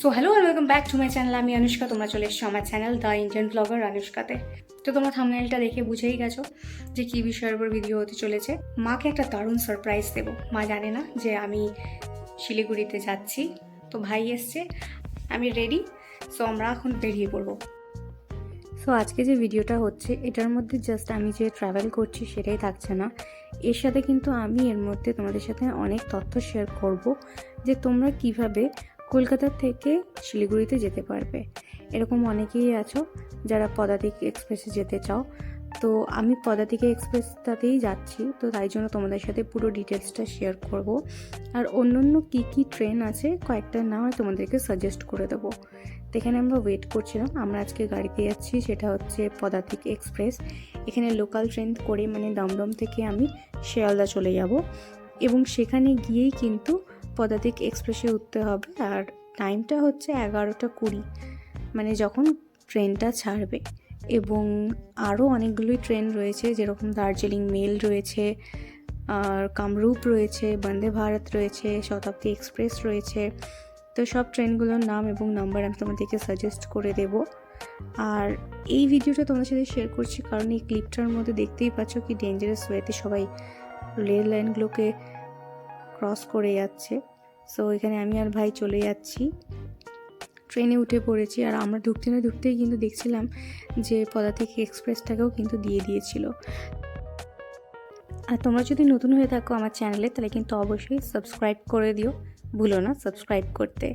So hello R welcome back to my channel আমি অনুষ্কা, তোমরা চলে এসছো আমার চ্যানেল দ্য ইন্ডিয়ান ব্লগার অনুষ্কাতে। তো তোমরা থামনেলটা দেখে বুঝেই গেছো যে কী বিষয়ের উপর ভিডিও হতে চলেছে। মাকে একটা দারুণ সারপ্রাইজ দেবো। মা জানে না যে আমি শিলিগুড়িতে যাচ্ছি। তো ভাই এসছে, আমি রেডি সো আমরা এখন বেরিয়ে পড়ব। সো আজকে যে ভিডিওটা হচ্ছে, এটার মধ্যে জাস্ট আমি যে ট্রাভেল করছি সেটাই থাকছে না। এর সাথে কিন্তু আমি এর মধ্যে তোমাদের সাথে অনেক তথ্য শেয়ার করব যে তোমরা কীভাবে কলকাতা থেকে শিলিগুড়িতে যেতে পারবে। এরকম অনেকেই আছো যারা পদাতিক এক্সপ্রেসে যেতে চাও। তো আমি পদাতিক এক্সপ্রেসটাতেই যাচ্ছি, তো তাই জন্য তোমাদের সাথে পুরো ডিটেলসটা শেয়ার করব। আর অন্য অন্য কী কী ট্রেন আছে, কয়েকটা নাম তোমাদেরকে সাজেস্ট করে দেবো। এখানে আমরা ওয়েট করছিলাম, আমরা আজকে গাড়িতে যাচ্ছি, সেটা হচ্ছে পদাতিক এক্সপ্রেস এখানে লোকাল ট্রেন করে মানে দমদম থেকে আমি শিয়ালদা চলে যাব। এবং সেখানে গিয়েই কিন্তু পদাতিক এক্সপ্রেসে উঠতে হবে আর টাইমটা হচ্ছে এগারোটা কুড়ি। মানে যখন ট্রেনটা ছাড়বে এবং আরও অনেকগুলোই ট্রেন রয়েছে, যেরকম দার্জিলিং মেল রয়েছে, আর কামরূপ রয়েছে, বন্দে ভারত রয়েছে, শতাব্দী এক্সপ্রেস রয়েছে। তো সব ট্রেনগুলোর নাম এবং নাম্বার আমি তোমাদেরকে সাজেস্ট করে দেব। আর এই ভিডিওটা তোমাদের সাথে শেয়ার করছি কারণ এই ক্লিপটার মধ্যে দেখতেই পাচ্ছ কি ডেঞ্জারাস ওয়েতে সবাই রেল লাইনগুলোকে ক্রস করে যাচ্ছে। সো এখানে আমি আর ভাই চলে যাচ্ছি। ট্রেনে উঠে পড়েছি আর আমরা ঢুকতে না ঢুকতেই কিন্তু দেখছিলাম যে পদাতিক এক্সপ্রেসটাকেও কিন্তু দিয়ে দিয়েছিল। আর তোমরা যদি নতুন হয়ে থাকো আমার চ্যানেলে তাহলে কিন্তু অবশ্যই সাবস্ক্রাইব করে দিও। ভুলো না সাবস্ক্রাইব করতে।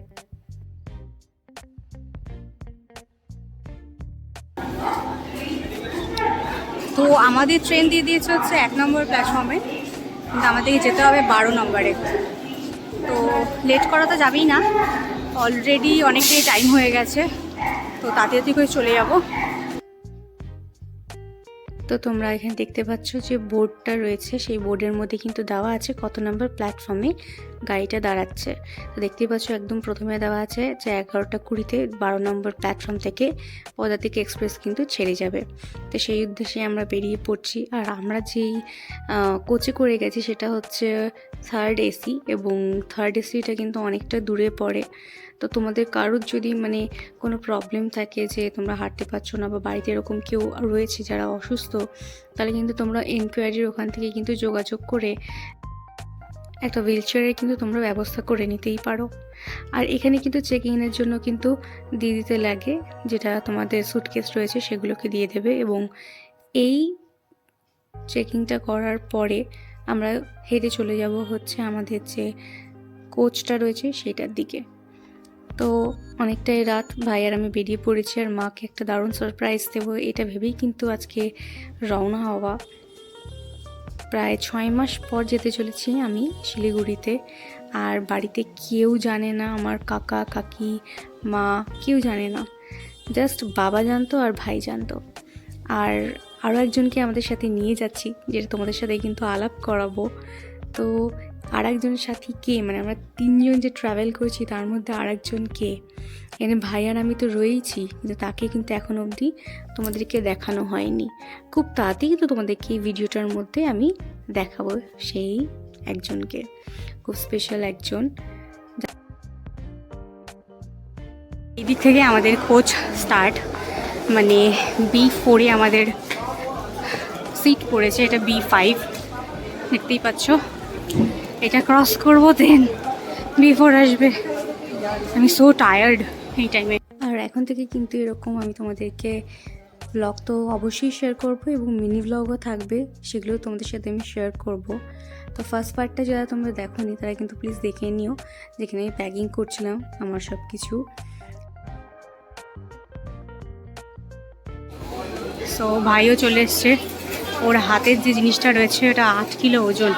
তো আমাদের ট্রেন দিয়ে দিয়েছে হচ্ছে এক নম্বর প্ল্যাটফর্মে কিন্তু আমাদেরকে যেতে হবে বারো নম্বরে। তো লেট করা তো যাবেই না। অলরেডি অনেকটাই টাইম হয়ে গেছে। তো তাড়াতাড়ি করে চলে যাব। তো তোমরা এখানে দেখতে পাচ্ছ যে বোর্ডটা রয়েছে। সেই বোর্ডের মধ্যে কিন্তু দেওয়া আছে কত নম্বর প্ল্যাটফর্মে গাড়িটা দাঁড়াচ্ছে। তো দেখতেই পাচ্ছ একদম প্রথমে দেওয়া আছে যে এগারোটা কুড়িতে বারো নম্বর প্ল্যাটফর্ম থেকে পদাতিক এক্সপ্রেস কিন্তু ছেড়ে যাবে। তো সেই উদ্দেশ্যে আমরা বেরিয়ে পড়ছি। আর আমরা যেই কোচে করে গেছি সেটা হচ্ছে থার্ড এসি এবং থার্ড এসিটা কিন্তু অনেকটা দূরে পড়ে। তো তোমাদের কারোর যদি মানে কোনো প্রবলেম থাকে যে তোমরা হাঁটতে পারছ না বা বাড়িতে এরকম কেউ রয়েছে যারা অসুস্থ, তাহলে কিন্তু তোমরা এনকোয়ারির ওখান থেকে কিন্তু যোগাযোগ করে একটা হুইল চেয়ারের কিন্তু তোমরা ব্যবস্থা করে নিতেই পারো। আর এখানে কিন্তু চেক ইনের জন্য কিন্তু দিয়ে দিতে লাগে, যেটা তোমাদের সুটকেস রয়েছে সেগুলোকে দিয়ে দেবে এবং এই চেকিংটা করার পরে আমরা হেঁটে চলে যাব হচ্ছে আমাদের যে কোচটা রয়েছে সেটার দিকে। তো অনেকটাই রাত, ভাই আর আমি বেরিয়ে পড়েছি আর মাকে একটা দারুণ সারপ্রাইজ দেবো, এটা ভেবেই কিন্তু আজকে রওনা হওয়া। প্রায় ছয় মাস পর যেতে চলেছি আমি শিলিগুড়িতে। আর বাড়িতে কেউ জানে না আমার কাকা, কাকি, মা, কেউ জানে না। জাস্ট বাবা জানতো আর ভাই জানতো। আর আরও একজনকে আমাদের সাথে নিয়ে যাচ্ছি, যেটা তোমাদের সাথে কিন্তু আলাপ করাবো। তো আর একজন সাথী কে? মানে আমরা তিনজন যে ট্রাভেল করছি, তার মধ্যে আর একজন কে? এখানে ভাই আর আমি তো রয়েইছি কিন্তু তাকে কিন্তু এখন অবধি তোমাদেরকে দেখানো হয়নি। খুব তাড়াতাড়ি কিন্তু তোমাদেরকে এই ভিডিওটার মধ্যে আমি দেখাবো সেই একজনকে। খুব স্পেশাল একজন। এই দিক থেকে আমাদের কোচ স্টার্ট মানে বি ফোরে আমাদের সিট পড়েছে, এটা বি ফাইভ দেখতেই পাচ্ছ? এটা ক্রস করব দেন বিফোর আসবে। আমি সো টায়ার্ড এই টাইমে আর এখন থেকে কিন্তু এরকম আমি তোমাদেরকে ব্লগ তো অবশ্যই শেয়ার করব এবং মিনি ব্লগও থাকবে সেগুলো তোমাদের সাথে আমি শেয়ার করব। তো ফার্স্ট পার্টটা যারা তোমরা দেখো নি তারা কিন্তু প্লিজ দেখে নিও। যেখানে আমি প্যাকিং করছিলাম আমার সব কিছু সো ভাইও চলে এসছে। ওর হাতের যে জিনিসটা রয়েছে ওটা আট কিলো ওজন।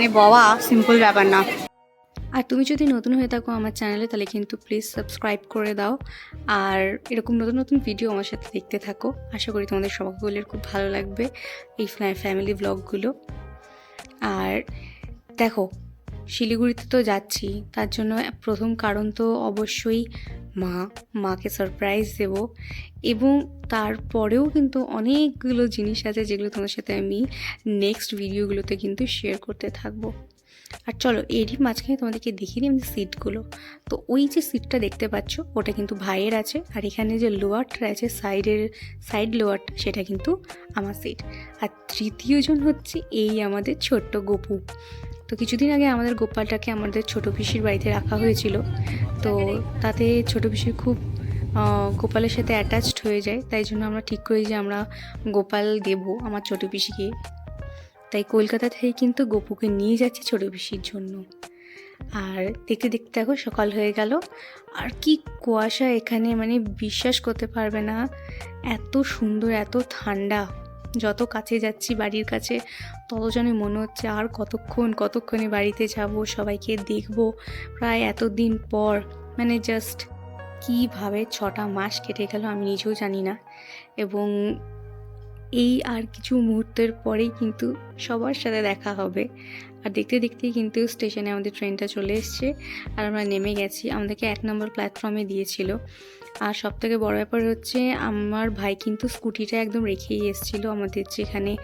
মানে বাবা সিম্পল ব্যাপার না। আর তুমি যদি নতুন হয়ে থাকো আমার চ্যানেলে তাহলে কিন্তু প্লিজ সাবস্ক্রাইব করে দাও। আর এরকম নতুন নতুন ভিডিও আমার সাথে দেখতে থাকো। আশা করি তোমাদের সবাইগুলোর খুব ভালো লাগবে এই ফ্যামিলি ব্লগগুলো আর দেখো, শিলিগুড়িতে তো যাচ্ছি, তার জন্য প্রথম কারণ তো অবশ্যই মা, মাকে সারপ্রাইজ দেব এবং তারপরেও কিন্তু অনেকগুলো জিনিস আছে যেগুলো তোমার সাথে আমি নেক্সট ভিডিওগুলোতে কিন্তু শেয়ার করতে থাকব। আর চলো, এরই মাঝখানে তোমাদেরকে দেখিয়ে দিই আমাদের সিটগুলো তো ওই যে সিটটা দেখতে পাচ্ছ, ওটা কিন্তু ভাইয়ের আছে আর এখানে যে লোয়ারটা আছে সাইডের সাইড লোয়ারটা সেটা কিন্তু আমার সিট আর তৃতীয়জন হচ্ছে এই আমাদের ছোট্ট গপু। তো কিছুদিন আগে আমাদের গোপালটাকে আমাদের ছোট পিসির বাড়িতে রাখা হয়েছিল। তো তাতে ছোট পিসির খুব গোপালের সাথে অ্যাটাচড হয়ে যায়। তাই জন্য আমরা ঠিক করি যে আমরা গোপাল দেব, আমার ছোট পিসিকে। তাই কলকাতা থেকে কিন্তু গোপুকে নিয়ে যাচ্ছি ছোট পিসির জন্য। আর দেখতে দেখতে দেখো, সকাল হয়ে গেল। আর কি কুয়াশা এখানে মানে বিশ্বাস করতে পারবে না। এত সুন্দর, এত ঠান্ডা। যত কাছে যাচ্ছি বাড়ির কাছে, তত যেন মনে হচ্ছে আর কতক্ষণ, কতক্ষণে বাড়িতে যাব, সবাইকে দেখব। প্রায় এতদিন পর মানে জাস্ট কীভাবে ছটা মাস কেটে গেল আমি নিজেও জানি না। এবং এই আর কিছু মুহূর্তের পরেই কিন্তু সবার সাথে দেখা হবে। আর দেখতে দেখতেই কিন্তু স্টেশনে আমাদের ট্রেনটা চলে এসছে। আর আমরা নেমে গেছি। আমাদেরকে এক নম্বর প্ল্যাটফর্মে দিয়েছিল। আর সব থেকে বড় ব্যাপার হচ্ছে, আমার ভাই কিন্তু স্কুটিটা একদম রেখেই এসেছিল আমাদের যেখানে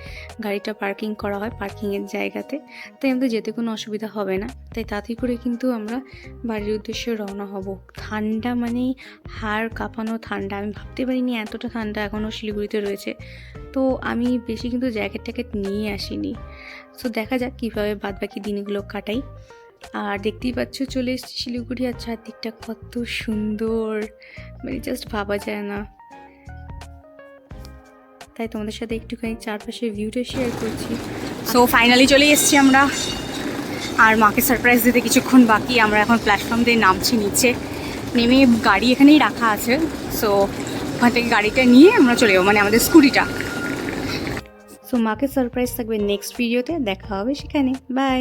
গাড়িটা পার্কিং করা হয় পার্কিংয়ের জায়গাতে। তাই আমাদের যেতে কোনো অসুবিধা হবে না। তাই তাতে করে কিন্তু আমরা বাড়ির উদ্দেশ্যে রওনা হব। ঠান্ডা মানে হাড় কাঁপানো ঠান্ডা। আমি ভাবতে পারিনি এতটা ঠান্ডা এখনও শিলিগুড়িতে রয়েছে। তো আমি বেশি কিন্তু জ্যাকেট ট্যাকেট নিয়ে আসিনি। সো দেখা যাক কীভাবে বাদ বাকি দিনগুলো কাটাই। আর দেখতেই পাচ্ছ, চলে এসেছি শিলিগুড়ি আর চারদিকটা কত সুন্দর। মানে জাস্ট ভাবা যায় না। তাই তোমাদের সাথে একটুখানি চারপাশের ভিউটা শেয়ার করছি। সো ফাইনালি চলে এসেছি আমরা। আর মাকে সারপ্রাইজ দিতে কিছুক্ষণ বাকি। আমরা এখন প্ল্যাটফর্ম দিয়ে নামছি নিচে। নেমে গাড়ি এখানেই রাখা আছে। সো ওখান থেকে গাড়িটা নিয়ে আমরা চলে যাব মানে আমাদের স্কুটিটা। মাকে সারপ্রাইজ থাকবে নেক্সট ভিডিওতে দেখা হবে সেখানে। বাই